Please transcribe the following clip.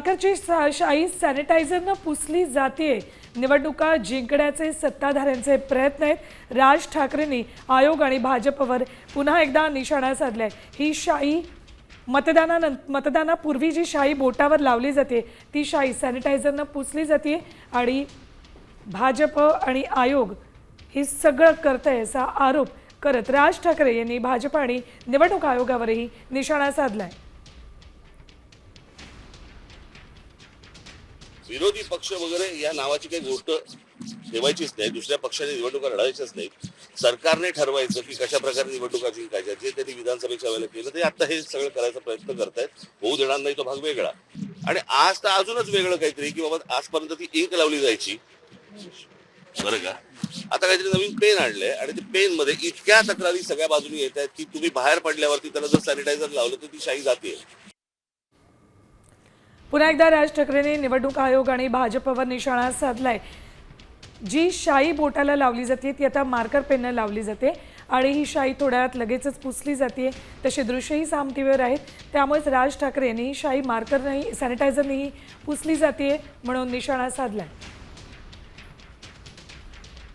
सरकारची सा- शाई सॅनिटायझरनं पुसली जाते. निवडणुका जिंकण्याचे सत्ताधाऱ्यांचे प्रयत्न आहेत. राज ठाकरेंनी आयोग आणि भाजपवर पुन्हा एकदा निशाणा साधलाय. ही शाई मतदानानंतर मतदानापूर्वी जी शाई बोटावर लावली जाते ती शाई सॅनिटायझरनं पुसली जाते आणि भाजप आणि आयोग हे सगळं करतंय असा आरोप करत राज ठाकरे यांनी भाजप आणि निवडणूक आयोगावरही निशाणा साधलाय. विरोधी पक्ष वगैरे या नावाची काही गोष्ट ठेवायचीच नाही. दुसऱ्या पक्षाने निवडणुका लढायच्याच नाही सरकारने ठरवायचं की कशा प्रकारे निवडणुका जिंकायच्या जे त्यांनी विधानसभेच्या वेळेला केलं ते आता हे सगळं करायचा प्रयत्न करतायत. होऊ देणार नाही तो भाग वेगळा. आणि आज तर अजूनच वेगळं काहीतरी की बाबा आजपर्यंत ती एक लावली जायची. बरं का? आता काहीतरी नवीन पेन आणलंय आणि ते पेन मध्ये इतक्या तक्रारी सगळ्या बाजूनी येत आहेत की तुम्ही बाहेर पडल्यावरती त्याला जर सॅनिटायझर लावलं तर ती शाही जाते पुन्हा एकदा राज ठाकरेंनी निवडणूक आयोग आणि भाजपवर निशाणा साधलाय. जी शाई बोटाला लावली जाते ती आता मार्कर पेननं लावली जाते आणि ही शाई थोड्या वेळात लगेचच पुसली जाते. तसे दृश्यही साम टी व्हीवर आहेत. त्यामुळेच राज ठाकरे यांनी ही शाई मार्करनंही सॅनिटायझरनेही पुसली जाते म्हणून निशाणा साधलाय.